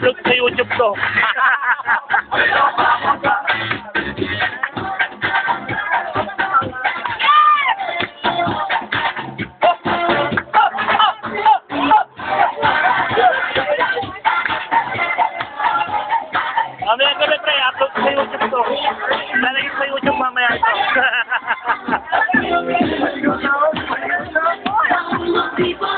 upload sa YouTube to. Ano yan kami pre, upload sa YouTube to. Lalagay sa YouTube mamaya ito. People